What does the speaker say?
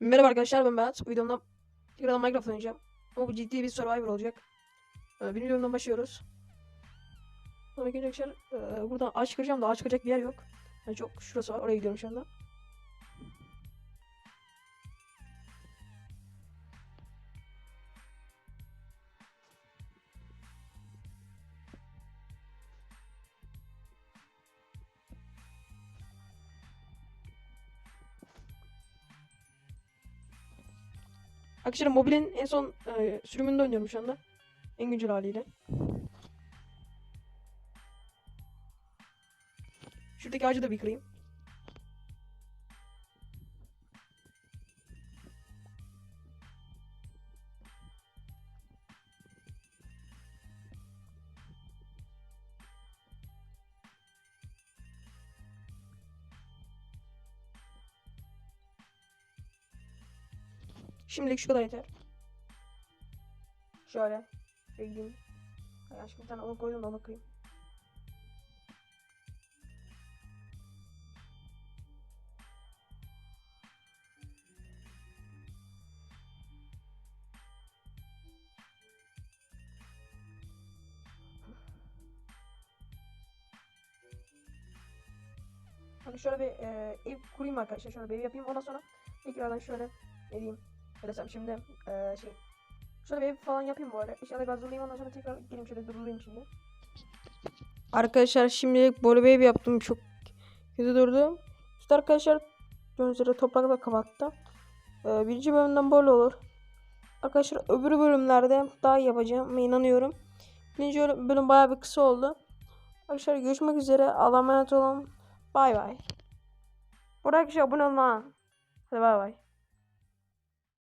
Merhaba arkadaşlar ben Berat. Videomda tekrardan Minecraft oynayacağım. Ama bu ciddi bir Survivor olacak. Ee, birinci bölümden başlıyoruz. Sonra arkadaşlar e, buradan ağaç çıkacağım da ağaç çıkacak bir yer yok. Yani çok şurası var oraya gidiyorum şu anda. Arkadaşlar mobilin en son e, sürümünde oynuyorum şu anda. En güncel haliyle. Şuradaki ağacı da bir kırayım. Şimdilik şu kadar yeter. Şöyle. Şöyle gideyim. Yanlışlıkla bir tane onu koydum da onu kırayım. Hani şöyle bir e, ev kurayım arkadaşlar. Şöyle bir ev yapayım. Ondan sonra tekrardan şöyle ne diyeyim. Desem şimdi e, şey. Şöyle bir falan yapayım böyle. İnşallah bir hazırlayayım ondan sonra tekrar geleyim şöyle dururayım şimdi. Arkadaşlar şimdilik bir ev yaptım. Çok kötü durdu. İşte arkadaşlar gördüğünüz toprakla kapattı. E, birinci bölümden böyle olur. Arkadaşlar öbür bölümlerde daha yapacağım inanıyorum. Birinci bölüm, bayağı bir kısa oldu. Arkadaşlar görüşmek üzere. Allah'a emanet olun. Bay bay. Bu arada arkadaşlar abone olun ha. Hadi bay bay.